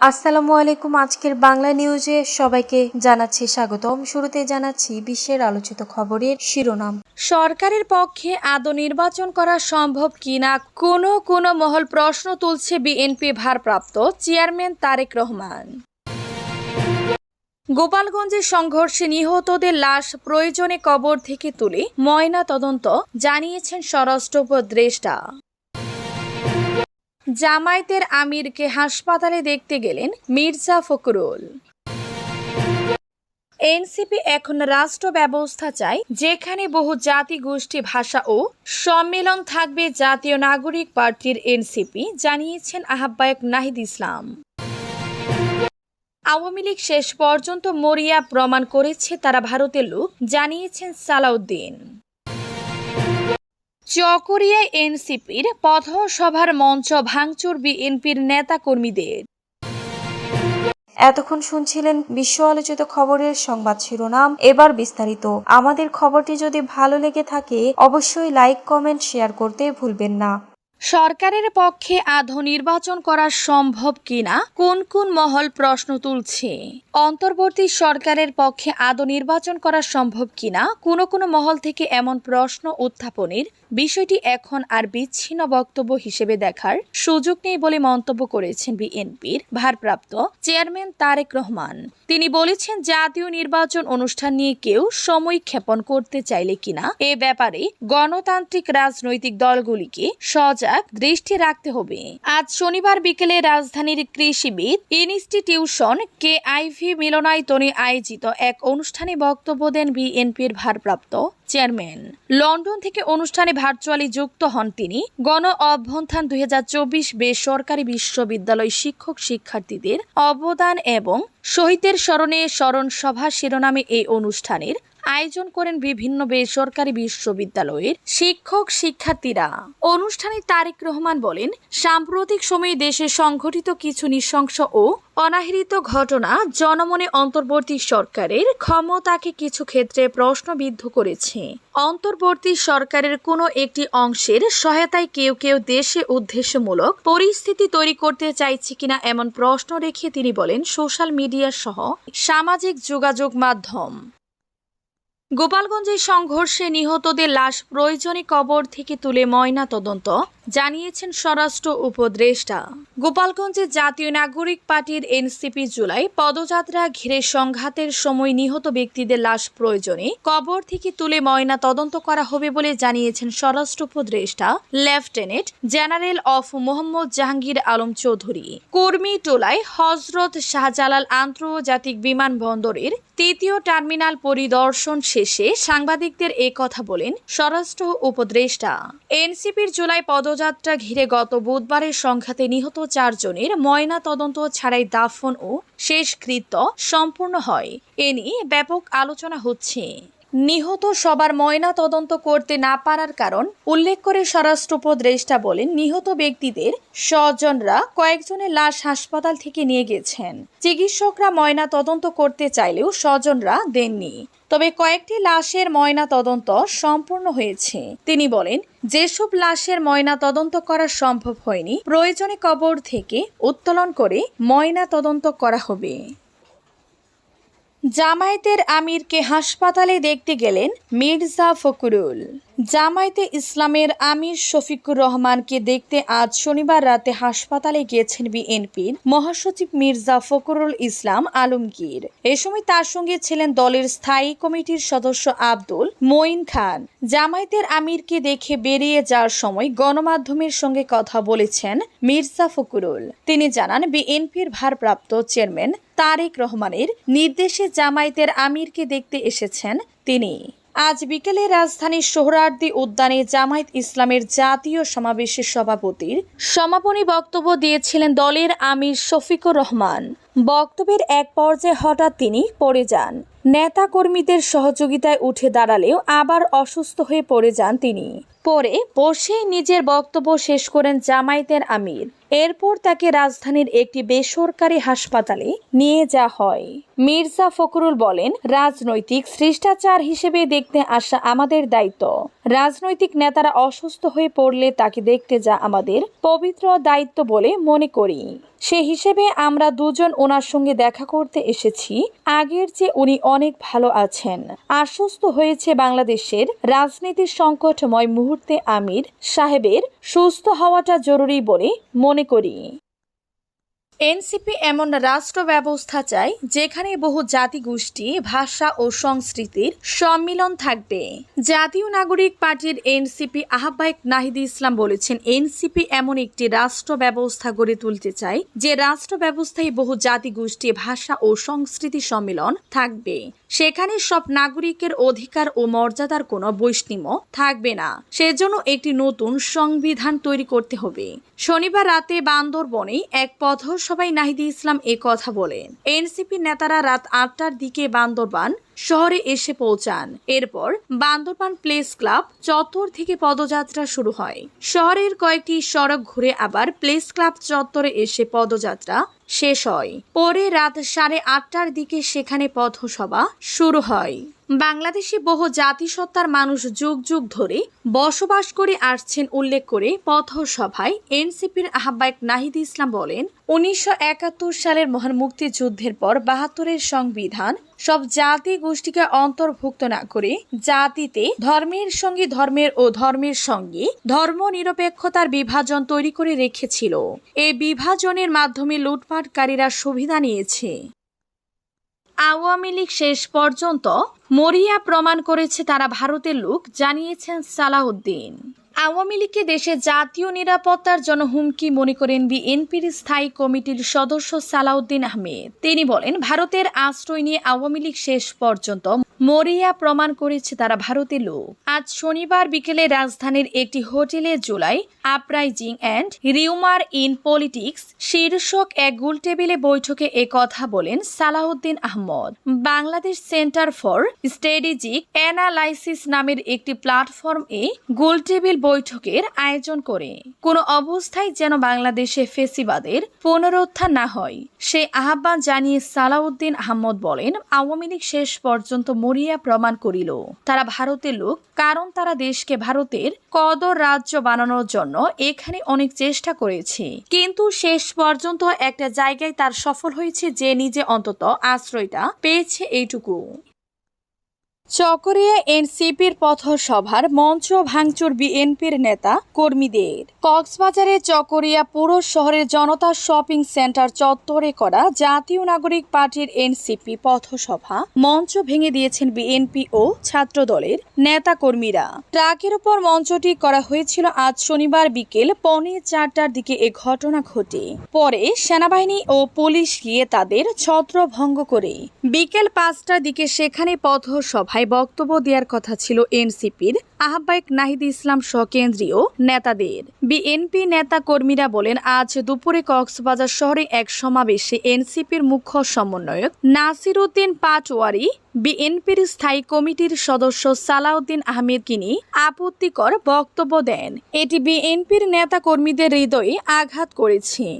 আসসালামু আলাইকুম। আজকের বাংলা নিউজে সবাইকে জানাচ্ছি স্বাগতম। শুরুতে জানাচ্ছি বিশ্বের আলোচিত খবরের শিরোনাম। সরকারের পক্ষে আদৌ নির্বাচন করা সম্ভব কিনা কোনো কোনো মহল প্রশ্ন তুলছে বিএনপি ভারপ্রাপ্ত চেয়ারম্যান তারেক রহমান। গোপালগঞ্জের সংঘর্ষে নিহতদের লাশ প্রয়োজনে কবর থেকে তুলে ময়না তদন্ত জানিয়েছেন স্বরাষ্ট্র উপদেষ্টা। জামায়াতের আমিরকে হাসপাতালে দেখতে গেলেন মির্জা ফখরুল। এনসিপি এখন রাষ্ট্র ব্যবস্থা চায়, যেখানে বহু জাতি গোষ্ঠী, ভাষা ও সম্মেলন থাকবে জাতীয় নাগরিক পার্টির এনসিপি, জানিয়েছেন আহ্বায়ক নাহিদ ইসলাম। আওয়ামী লীগ শেষ পর্যন্ত মরিয়া প্রমাণ করেছে তারা ভারতের লোক, জানিয়েছেন সালাউদ্দিন। চকরিয়ায় এনসিপির পথসভার মঞ্চ ভাঙচুর বিএনপির নেতাকর্মীদের। এতক্ষণ শুনছিলেন বিশ্ব আলোচিত খবরের সংবাদ শিরোনাম। এবার বিস্তারিত। আমাদের খবরটি যদি ভালো লেগে থাকে অবশ্যই লাইক কমেন্ট শেয়ার করতে ভুলবেন না। সরকারের পক্ষে আধো নির্বাচন করা সম্ভব কিনা কোন কোন মহল প্রশ্ন তুলছে? অন্তর্বর্তী সরকারের পক্ষে আদৌ নির্বাচন করা সম্ভব কিনা কোনো কোনো মহল থেকে এমন প্রশ্ন উত্থাপনের বিষয়টি এখন আর বিচ্ছিন্ন বক্তব্য হিসেবে দেখার সুযোগ নেই বলে মন্তব্য করেছেন বিএনপির ভারপ্রাপ্ত চেয়ারম্যান তারেক রহমান। তিনি বলেছেন, জাতীয় নির্বাচন অনুষ্ঠান নিয়ে কেউ সময় ক্ষেপণ করতে চাইলে কিনা, এ ব্যাপারে গণতান্ত্রিক রাজনৈতিক দলগুলিকে সজাগ দৃষ্টি রাখতে হবে। আজ শনিবার বিকেলে রাজধানীর কৃষিবিদ ইনস্টিটিউশন কে আইভি মিলনায়তনে আয়োজিত এক অনুষ্ঠানে বক্তব্য দেন বিএনপির ভারপ্রাপ্ত চেয়ারম্যান। লন্ডন থেকে অনুষ্ঠানে ভার্চুয়ালি যুক্ত হন তিনি। গণ অভ্যন্থান দুই বেসরকারি বিশ্ববিদ্যালয় শিক্ষক শিক্ষার্থীদের অবদান এবং শহীদের স্মরণে স্মরণ সভা শিরোনামে এই অনুষ্ঠানের আয়োজন করেন বিভিন্ন বেসরকারি বিশ্ববিদ্যালয়ের শিক্ষক শিক্ষার্থীরা। অনুষ্ঠানে তারেক রহমান বলেন, সাম্প্রতিক সময়ে দেশে সংঘটিত কিছু নৃশংস ও অনাহৃত ঘটনা জনমনে অন্তর্বর্তী সরকারের ক্ষমতাকে কিছু ক্ষেত্রে প্রশ্নবিদ্ধ করেছে। অন্তর্বর্তী সরকারের কোনো একটি অংশের সহায়তায় কেউ কেউ দেশে উদ্দেশ্যমূলক পরিস্থিতি তৈরি করতে চাইছে কিনা এমন প্রশ্ন রেখে তিনি বলেন, সোশ্যাল মিডিয়া সহ সামাজিক যোগাযোগ মাধ্যম গোপালগঞ্জের সংঘর্ষে নিহতদের লাশ প্রয়োজনে কবর থেকে তুলে ময়না তদন্ত জানিয়েছেন স্বরাষ্ট্র উপদেষ্টা। গোপালগঞ্জে জাতীয় নাগরিক পার্টির এনসিপি জুলাই পদযাত্রা ঘিরে সংঘাতের সময় নিহত ব্যক্তিদের লাশ প্রয়োজনে কবর থেকে তুলে ময়না তদন্ত করা হবে বলে জানিয়েছেন স্বরাষ্ট্র উপদেষ্টা, লেফটেন্যান্ট জেনারেল অফ মোহাম্মদ জাহাঙ্গীর আলম চৌধুরী। কর্মী টোলায় হজরত শাহজালাল আন্তর্জাতিক বিমানবন্দরের তৃতীয় টার্মিনাল পরিদর্শন শেষে সাংবাদিকদের কথা বলেন স্বরাষ্ট্র উপদেষ্টা। এনসিপির জুলাই পদযাত্রা ঘিরে গত বুধবারের সংঘাতে নিহত চারজনের ময়না তদন্ত ছাড়াই দাফন ও শেষকৃত্য সম্পূর্ণ হয়। এ নিয়ে ব্যাপক আলোচনা হচ্ছে। নিহত সবার ময়না তদন্ত করতে না পারার কারণ উল্লেখ করে স্বরাষ্ট্র উপদেষ্টা বলেন, নিহত ব্যক্তিদের স্বজনরা কয়েকজনের লাশ হাসপাতাল থেকে নিয়ে গেছেন। চিকিৎসকরা ময়না তদন্ত করতে চাইলেও স্বজনরা দেননি। তবে কয়েকটি লাশের ময়না তদন্ত সম্পূর্ণ হয়েছে। তিনি বলেন, যেসব লাশের ময়না তদন্ত করা সম্ভব হয়নি, প্রয়োজনে কবর থেকে উত্তোলন করে ময়না তদন্ত করা হবে। জামায়াতের আমিরকে হাসপাতালে দেখতে গেলেন মির্জা ফখরুল। জামায়াতে ইসলামের আমির শফিকুর রহমানকে দেখতে আজ শনিবার রাতে হাসপাতালে গিয়েছেন বিএনপির মহাসচিব মির্জা ফখরুল ইসলাম আলমগীর। এ সময় তার সঙ্গে ছিলেন দলের স্থায়ী কমিটির সদস্য আব্দুল মঈন খান। জামায়াতের আমিরকে দেখে বেরিয়ে যাওয়ার সময় গণমাধ্যমের সঙ্গে কথা বলেছেন মির্জা ফখরুল। তিনি জানান, বিএনপির ভারপ্রাপ্ত চেয়ারম্যান তারেক রহমানের নির্দেশে জামায়াতের আমিরকে দেখতে এসেছেন তিনি। আজ বিকেলে রাজধানীর সোহরার্দি উদ্যানে জামায়াত ইসলামের জাতীয় সমাবেশের সভাপতির সমাপনী বক্তব্য দিয়েছিলেন দলের আমির শফিকুর রহমান। বক্তব্যের এক পর্যায়ে হঠাৎ তিনি পড়ে যান। নেতা কর্মীদের সহযোগিতায় উঠে দাঁড়ালেও আবার অসুস্থ হয়ে পড়ে যান তিনি। পরে বসে নিজের বক্তব্য শেষ করেন জামায়াতের আমির। এরপর তাকে রাজধানীর একটি বেসরকারি হাসপাতালে নিয়ে যাওয়া হয়। মির্জা ফখরুল বলেন, রাজনৈতিক শিষ্টাচার হিসেবে দেখতে আসা আমাদের দায়িত্ব। রাজনৈতিক নেতারা অসুস্থ হয়ে পড়লে তাকে দেখতে যা আমাদের পবিত্র দায়িত্ব বলে মনে করি। সে হিসেবে আমরা দুজন ওনার সঙ্গে দেখা করতে এসেছি। আগের চেয়ে উনি অনেক ভালো আছেন। আশ্বস্ত হয়েছে বাংলাদেশের রাজনীতির সংকটময় মুহূর্তে আমির সাহেবের সুস্থ হওয়াটা জরুরি বলে মনে করি। এনসিপি এমন রাষ্ট্র ব্যবস্থা চায় যেখানে বহু জাতিগোষ্ঠী ভাষা ও সংস্কৃতির সম্মিলন থাকবে। জাতীয় নাগরিক পার্টির এনসিপি আহ্বায়ক নাহিদ ইসলাম বলেছেন, এনসিপি এমন একটি রাষ্ট্র ব্যবস্থা গড়ে তুলতে চায় যে রাষ্ট্র ব্যবস্থায় বহু জাতিগোষ্ঠী ভাষা ও সংস্কৃতি সম্মিলন থাকবে। সেখানে সব নাগরিকের অধিকার ও মর্যাদার কোনো বৈষম্য থাকবে না। সেজন্য একটি নতুন সংবিধান তৈরি করতে হবে। শনিবার রাতে বান্দরবনে এক পথসভায় নাহিদি ইসলাম এ কথা বলেন। এনসিপি নেতারা রাত আটটার দিকে বান্দরবান শহরে এসে পৌঁছান। এরপর বান্দরবান প্লেস ক্লাব চত্বর থেকে পদযাত্রা শুরু হয়। শহরের কয়েকটি সড়ক ঘুরে আবার প্লেস ক্লাব চত্বরে এসে পদযাত্রা শেষ হয়। পরে রাত সাড়ে আটটার দিকে সেখানে পথসভা শুরু হয়। বাংলাদেশে বহু জাতিসত্তার মানুষ যুগ যুগ ধরে বসবাস করে আসছেন উল্লেখ করে পথসভায় এনসিপির আহ্বায়ক নাহিদ ইসলাম বলেন, উনিশশো একাত্তর সালের মহান মুক্তিযুদ্ধের পর বাহাত্তরের সংবিধান সব জাতি গোষ্ঠীকে অন্তর্ভুক্ত না করে জাতিতে ধর্মের সঙ্গে ধর্মের ও ধর্মের সঙ্গে ধর্ম নিরপেক্ষতার বিভাজন তৈরি করে রেখেছিল। এই বিভাজনের মাধ্যমে লুটপাটকারীরা সুবিধা নিয়েছে। আওয়ামী লীগ শেষ পর্যন্ত মরিয়া প্রমাণ করেছে তারা ভারতের লোক জানিয়েছেন সালাউদ্দিন। আওয়ামী লীগকে দেশে জাতীয় নিরাপত্তার জন্য হুমকি মনে করেন বিএনপির স্থায়ী কমিটির সদস্য সালাউদ্দিন আহমেদ। তিনি বলেন, ভারতের আশ্রয় নিয়ে আওয়ামী লীগ শেষ পর্যন্ত মরিয়া প্রমাণ করেছে তারা ভারতের লোক। আজ শনিবার বিকেলে রাজধানীর একটি হোটেলে July uprising and rumour in politics শীর্ষক এক গোলটেবিলে বৈঠকে এ কথা বলেন Salahuddin Ahmed. Bangladesh centre for strategic analysis নামের একটি প্ল্যাটফর্ম এ গোলটেবিল বৈঠকের আয়োজন করে। কোনো অবস্থায় যেন বাংলাদেশে ফেসিবাদের পুনরুত্থান না হয়, সে আহ্বান জানিয়ে সালাউদ্দিন আহমদ বলেন, আওয়ামী লীগ শেষ পর্যন্ত মরিয়া প্রমাণ করিল। তারা ভারতের লোক, কারণ তারা দেশকে ভারতের কদর রাজ্য বানানোর জন্য এখানে অনেক চেষ্টা করেছে। কিন্তু শেষ পর্যন্ত একটা জায়গায় তার সফল হয়েছে যে নিজে অন্তত আশ্রয়টা পেয়েছে এইটুকু। চকরিয়া এনসিপির পথসভার মঞ্চ ভাঙচুর বিএনপির নেতা কর্মীদের। কক্সবাজারে চকরিয়া পুর শহরের জনতা শপিং সেন্টার চত্বরে করা জাতীয় নাগরিক পার্টির এনসিপি পথসভা মঞ্চ ভেঙে দিয়েছেন বিএনপি ও ছাত্রদলের নেতা কর্মীরা ট্রাকের উপর মঞ্চটি করা হয়েছিল আজ শনিবার বিকেল পৌনে চারটার দিকে এ ঘটনা ঘটে। পরে সেনাবাহিনী ও পুলিশ গিয়ে তাদের ছত্রভঙ্গ করে। বিকেল পাঁচটার দিকে সেখানে পথসভায় বক্তব্য দেওয়ার কথা ছিল এনসিপির আহ্বায়ক নাহিদ ইসলাম সহ কেন্দ্রীয় নেতাদের। বিএনপি নেতা কর্মীরা বলেন, আজ দুপুরে কক্সবাজার শহরে এক সমাবেশে এনসিপির মুখ্য সমন্বয়ক নাসির উদ্দিন পাটওয়ারি বিএনপির স্থায়ী কমিটির সদস্য সালাউদ্দিন আহমেদ কিনি আপত্তিকর বক্তব্য দেন। এটি বিএনপির নেতা কর্মীদের হৃদয়ে আঘাত করেছে।